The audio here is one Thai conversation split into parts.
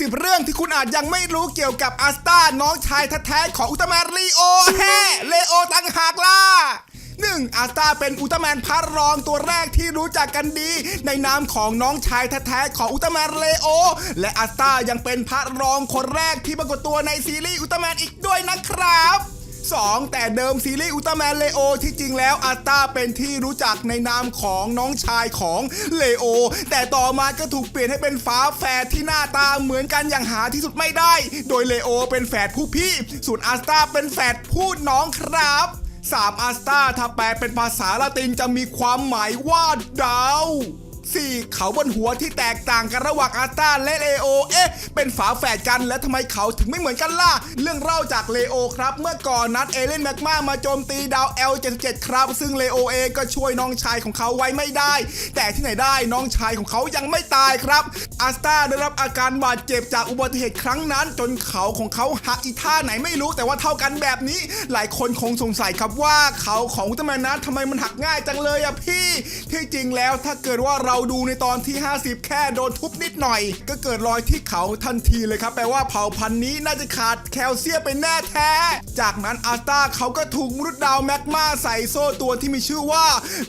สิบเรื่องที่คุณอาจยังไม่รู้เกี่ยวกับอาสตาน้องชายแท้ๆของอุลตร้าแมนลีโอแฮเลโอตังหากล่ะ 1. อาสตาเป็นอุลตร้าแมนพระรองตัวแรกที่รู้จักกันดี ในนามของน้องชายแท้ๆของอุลตร้าแมนเลโอ และอาสตายังเป็นพระรองคนแรกที่ปรากฏตัวในซีรีส์อุลตร้าแมนอีกด้วยนะครับ 2. แต่เดิมซีรีส์อุลตร้าแมนเลโอที่จริงแล้วอาสตาเป็นที่รู้จักในนามของน้องชายของเลโอ แต่ต่อมาก็ถูกเปลี่ยนให้เป็นฝาแฝดที่หน้าตาเหมือนกันอย่างหาที่สุดไม่ได้ โดยเลโอเป็นแฝดผู้พี่ ส่วนอาสตาเป็นแฝดผู้น้องครับ 3. อาสตาถ้าแปลเป็นภาษาละตินจะมีความหมายว่าดาว 4. เขาบนหัวที่แตกต่างกันระหว่างอาสตาและเลโอ เอ๊ะ เป็นฝาแฝดกันและทำไมเขาถึงไม่เหมือนกันล่ะ เรื่องเล่าจากเลโอครับ เมื่อก่อนนัดเอเลนแมกมามาโจมตีดาว L77 ครับ ซึ่งเลโอเองก็ช่วยน้องชายของเขาไว้ไม่ได้ แต่ที่ไหนได้น้องชายของเขายังไม่ตายครับ อาสตาได้รับอาการบาดเจ็บจากอุบัติเหตุครั้งนั้น จนเขาของเขาหักอีท่าไหนไม่รู้แต่ว่าเท่ากันแบบนี้ หลายคนคงสงสัยครับว่าเขาของอุลตร้าแมนนั้นทำไมมันหักง่ายจังเลยอะพี่ ที่จริงแล้วถ้าเกิดว่าเราดูในตอนที่ 50 แค่โดนทุบนิดหน่อย ก็เกิดรอยที่เขาทันทีเลยครับแปลว่าเผ่าพันธุ์นี้น่าจะขาดแคลเซียมไปแน่แท้ จากนั้นอาสตาเขาก็ถูกมนุษย์ดาวแมกมาใส่โซ่ตัวที่มีชื่อว่า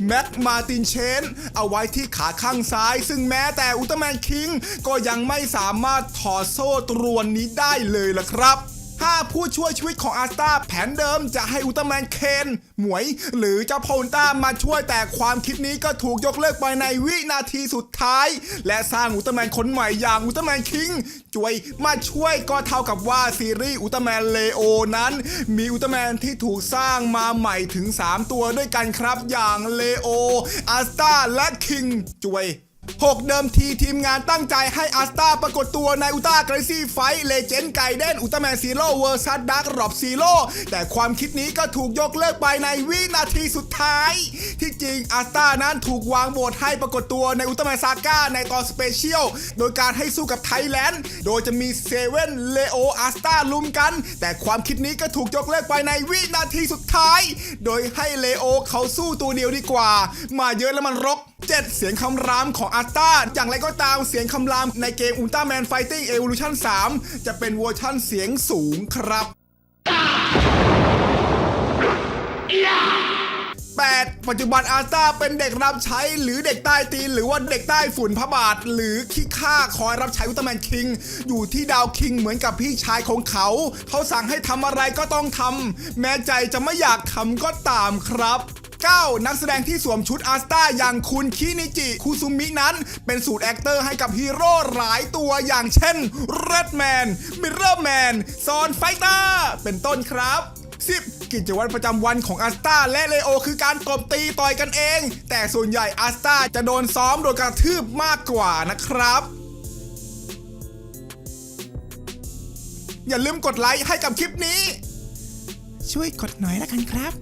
แม็กมาตินเชนเอาไว้ที่ขาข้างซ้าย ซึ่งแม้แต่อุลตร้าแมนคิงก็ยังไม่สามารถถอดโซ่ตรวนนี้ได้เลยล่ะครับถ้าผู้ช่วยชีวิตของอาสตาแผนเดิมจะให้อุลตร้าแมนเคนหมวย หรือเจ้าพลต้ามาช่วยแต่ความคิดนี้ก็ถูกยกเลิกไปในวินาทีสุดท้าย และสร้างอุลตร้าแมนคนใหม่อย่างอุลตร้าแมนคิงจวยมาช่วยก็เท่ากับว่าซีรีส์อุลตร้าแมนเลโอนั้น มีอุลตร้าแมนที่ถูกสร้างมาใหม่ถึง 3 ตัวด้วยกันครับอย่างเลโออาสตาและคิงจวย 6 เดิมทีทีมงานตั้งใจให้อาสตาปรากฏตัวในอุต้ากรซี่ไฟเลเจนด์ไกเดนอุลตร้าแมนซีโร่เวอร์ซัสดักรอบซีโร่แต่ความคิดนี้ก็ถูกยกเลิกไปในวินาทีสุดท้าย ที่จริงอาสตานั้นถูกวางโบทให้ปรากฏตัวในอุลตร้าแมนซาก้าในตอนสเปเชียลโดยการให้สู้กับไทยแลนด์ โดยจะมีเซเว่นเลโออาสตาลุมกัน แต่ความคิดนี้ก็ถูกยกเลิกไปในวินาทีสุดท้าย โดยให้เลโอเขาสู้ตัวเดียวดีกว่า มาเยอะแล้วมันรก 7 เสียงคำรามของอาสตาอย่างไรก็ตามเสียงคำรามในเกม Ultraman Fighting Evolution 3จะเป็นเวอร์ชั่นเสียงสูงครับ 8 ปัจจุบันอาสตาเป็นเด็กรับใช้หรือเด็กใต้ตีน หรือว่าเด็กใต้ฝุ่นพระบาท หรือขี้ข้าคอยรับใช้อุลตร้าแมนคิง อยู่ที่ดาวคิงเหมือนกับพี่ชายของเขา เขาสั่งให้ทำอะไรก็ต้องทำแม้ใจจะไม่อยากทำก็ตามครับ 9 นักแสดงที่สวมชุดอาสตาอย่างคุณคินิจิคุซุมินั้น เป็นสูตรแอคเตอร์ให้กับฮีโร่หลายตัวอย่างเช่น Red Man Mirror Man ซอนไฟเตอร์เป็นต้นครับ 10 กิจวัตรประจำวันของอาสตาและเลโอคือการตบตีต่อยกันเอง แต่ส่วนใหญ่อาสตาจะโดนซ้อมโดยกระทืบมากกว่านะครับอย่าลืมกดไลค์ให้กับคลิปนี้ ช่วยกดหน่อยละกันครับ